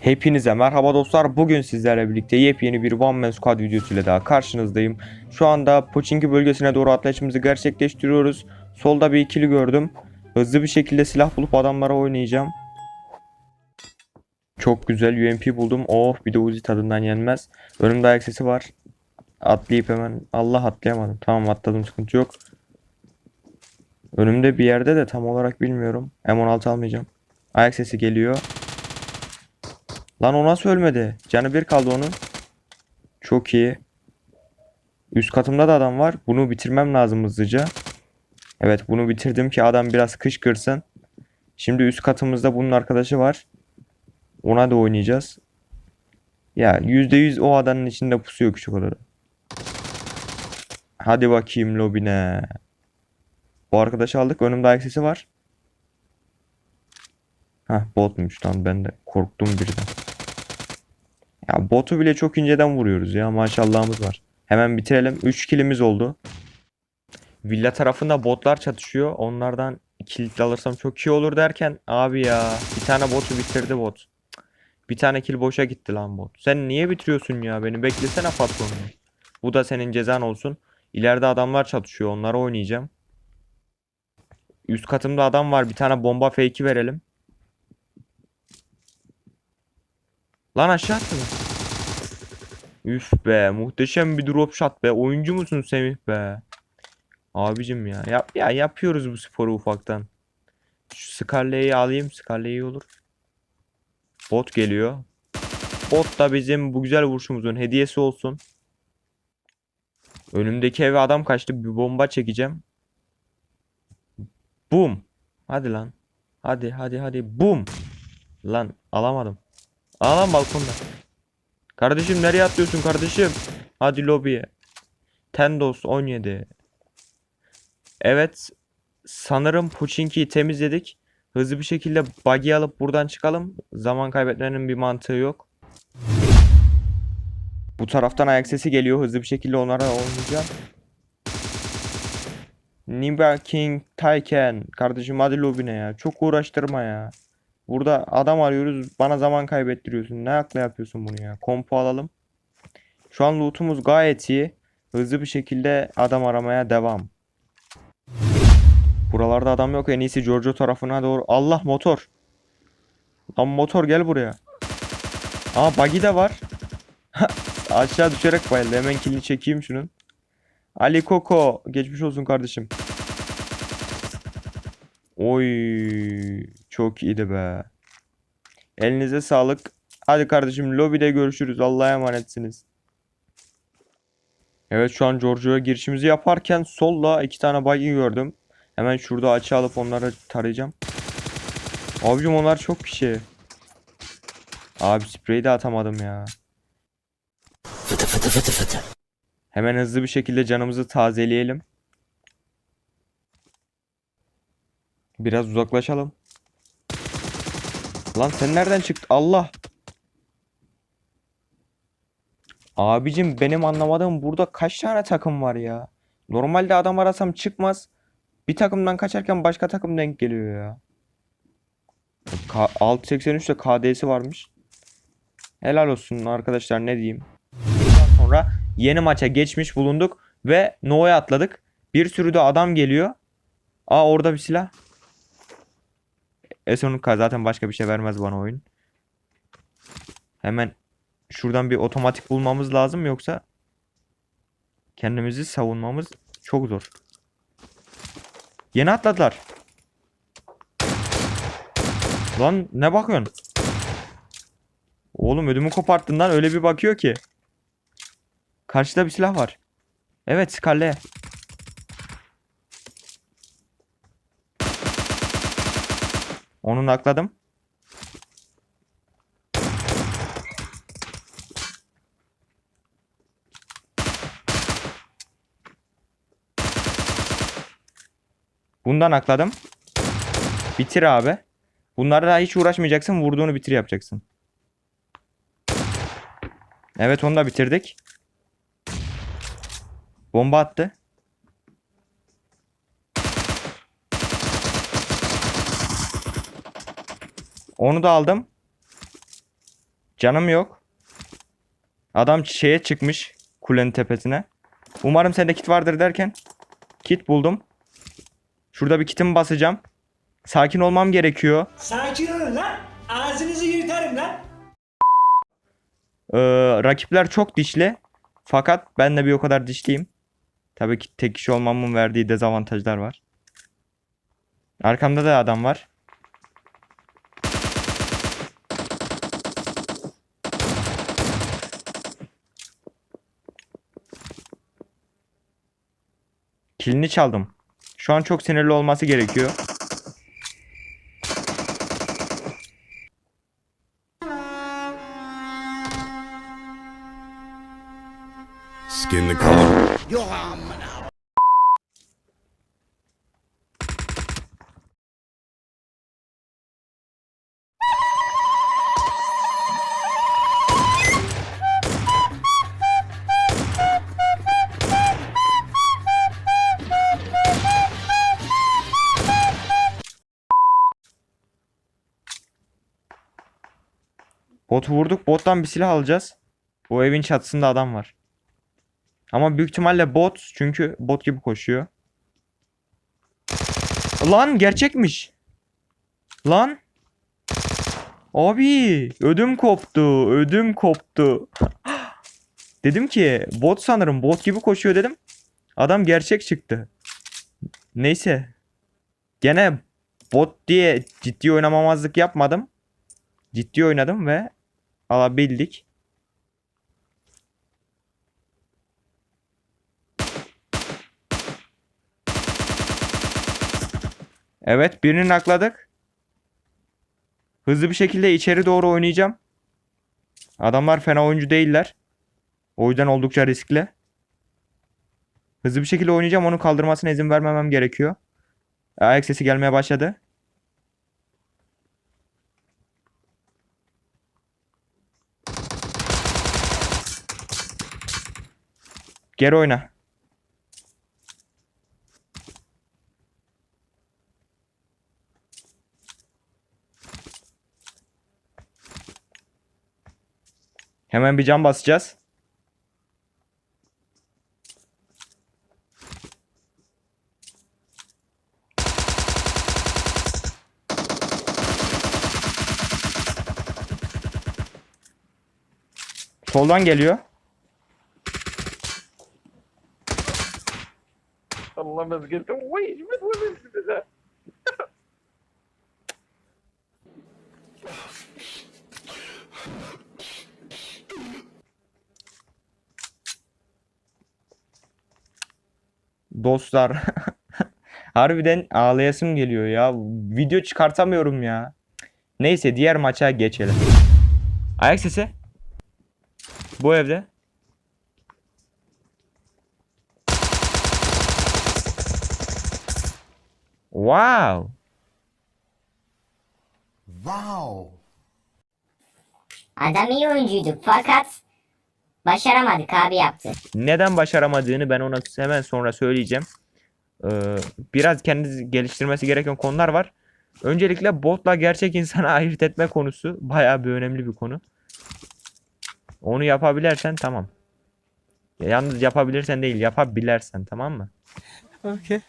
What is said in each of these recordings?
Hepinize merhaba dostlar. Bugün sizlerle birlikte yepyeni bir One Man Squad videosuyla daha karşınızdayım. Şu anda Pochinki bölgesine doğru atlayışımızı gerçekleştiriyoruz. Solda bir ikili gördüm. Hızlı bir şekilde silah bulup adamlara oynayacağım. Çok güzel UMP buldum. Oh bir de Uzi tadından yenmez. Önümde ayak sesi var. Atlayıp hemen. Allah atlayamadım. Tamam atladım sıkıntı yok. Önümde bir yerde de tam olarak bilmiyorum. M16 almayacağım. Ayak sesi geliyor. Lan o nasıl ölmedi? Canı bir kaldı onun. Çok iyi. Üst katımda da adam var. Bunu bitirmem lazım hızlıca. Evet bunu bitirdim ki adam biraz kışkırsın. Şimdi üst katımızda bunun arkadaşı var. Ona da oynayacağız. Ya %100 o adanın içinde pusuyor küçük odada. Hadi bakayım lobine. Bu arkadaşı aldık. Önümde ayak var. Hah botmuş lan ben de korktum birden. Ya botu bile çok inceden vuruyoruz ya maşallahımız var. Hemen bitirelim. 3 kilimiz oldu. Villa tarafında botlar çatışıyor. Onlardan kilit alırsam çok iyi olur derken abi ya bir tane botu bitirdi bot. Bir tane kill boşa gitti lan bot. Sen niye bitiriyorsun ya beni? Beklesene patronunu. Bu da senin cezan olsun. İleride adamlar çatışıyor. Onlara oynayacağım. Üst katımda adam var. Bir tane bomba fake'i verelim. Lan aşağı attı mı? Üf be muhteşem bir drop shot be. Oyuncu musun Semih be? Abicim ya. Yap, ya yapıyoruz bu sporu ufaktan. Şu Scarlet'i alayım. Scarlet iyi olur. Bot geliyor. Bot da bizim bu güzel vuruşumuzun hediyesi olsun. Önümdeki eve adam kaçtı. Bir bomba çekeceğim. Boom. Hadi lan. Hadi hadi hadi. Boom. Lan alamadım. Alan balkonda. Kardeşim nereye atlıyorsun kardeşim? Hadi lobiye. Tendos 17. Evet. Sanırım Puchinki'yi temizledik. Hızlı bir şekilde buggy alıp buradan çıkalım. Zaman kaybetmenin bir mantığı yok. Bu taraftan ayak sesi geliyor. Hızlı bir şekilde onlara oynayacağım. Nimba King Tayken. Kardeşim hadi lobine ya. Çok uğraştırma ya. Burada adam arıyoruz. Bana zaman kaybettiriyorsun. Ne akla yapıyorsun bunu ya? Kompu alalım. Şu an lootumuz gayet iyi. Hızlı bir şekilde adam aramaya devam. Buralarda adam yok. En iyisi Giorgio tarafına doğru. Allah motor. Lan motor gel buraya. Aa buggy de var. Aşağı düşerek bayıldı. Hemen kilini çekeyim şunun. Ali Koko. Geçmiş olsun kardeşim. Oy çok iyiydi be. Elinize sağlık. Hadi kardeşim lobide görüşürüz. Allah'a emanetsiniz. Evet şu an Giorgio'ya girişimizi yaparken solla iki tane buggy gördüm. Hemen şurada açı alıp onları tarayacağım. Abicim onlar çok kişi. Abi spreyi de atamadım ya. Fıtı fıtı fıtı fıtı. Hemen hızlı bir şekilde canımızı tazeleyelim. Biraz uzaklaşalım. Lan sen nereden çıktın? Allah. Abicim benim anlamadığım burada kaç tane takım var ya? Normalde adam arasam çıkmaz. Bir takımdan kaçarken başka takım denk geliyor ya. K 683'te KD'si varmış. Helal olsun arkadaşlar ne diyeyim. Bundan sonra yeni maça geçmiş bulunduk ve No'ya atladık. Bir sürü de adam geliyor. Aa orada bir silah. S10K zaten başka bir şey vermez bana oyun. Hemen şuradan bir otomatik bulmamız lazım yoksa kendimizi savunmamız çok zor. Yeni atladılar. Lan ne bakıyorsun? Oğlum ödümü koparttın lan öyle bir bakıyor ki. Karşıda bir silah var. Evet Scarlet. Onu nakladım. Bundan akladım. Bitir abi. Bunlarla hiç uğraşmayacaksın. Vurduğunu bitir yapacaksın. Evet onu da bitirdik. Bomba attı. Onu da aldım. Canım yok. Adam şeye çıkmış kulenin tepesine. Umarım sende kit vardır derken kit buldum. Şurada bir kitimi basacağım. Sakin olmam gerekiyor. Sakin olun lan. Ağzınızı yırtarım lan. Ee, rakipler çok dişli. Fakat ben de bir o kadar dişliyim. Tabii ki tek kişi olmamın verdiği dezavantajlar var. Arkamda da adam var. Kilini çaldım. Şu an çok sinirli olması gerekiyor. Skin the color. Botu vurduk. Bottan bir silah alacağız. O evin çatısında adam var. Ama büyük ihtimalle bot. Çünkü bot gibi koşuyor. Lan gerçekmiş. Lan. Abi ödüm koptu. Ödüm koptu. dedim ki bot sanırım. Bot gibi koşuyor dedim. Adam gerçek çıktı. Neyse. Gene bot diye ciddi oynamamazlık yapmadım. Ciddi oynadım ve alabildik. Evet birini nakladık. Hızlı bir şekilde içeri doğru oynayacağım. Adamlar fena oyuncu değiller. O yüzden oldukça riskli. Hızlı bir şekilde oynayacağım. Onu kaldırmasına izin vermemem gerekiyor. Ayak sesi gelmeye başladı. Geri oyna. Hemen bir cam basacağız. Soldan geliyor. Allah'ım ezgildim. Uy, ben bunu size. Dostlar. Harbiden ağlayasım geliyor ya. Video çıkartamıyorum ya. Neyse diğer maça geçelim. Ayak sesi. Bu evde. Wow. Adam iyi oyuncuydu fakat başaramadık abi yaptı. Neden başaramadığını ben ona hemen sonra söyleyeceğim. Ee, biraz kendi geliştirmesi gereken konular var. Öncelikle botla gerçek insanı ayırt etme konusu bayağı bir önemli bir konu. Onu yapabilirsen tamam. Yalnız yapabilirsen değil, yapabilirsen tamam mı? Okay.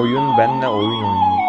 oyun benle oyun oynuyor.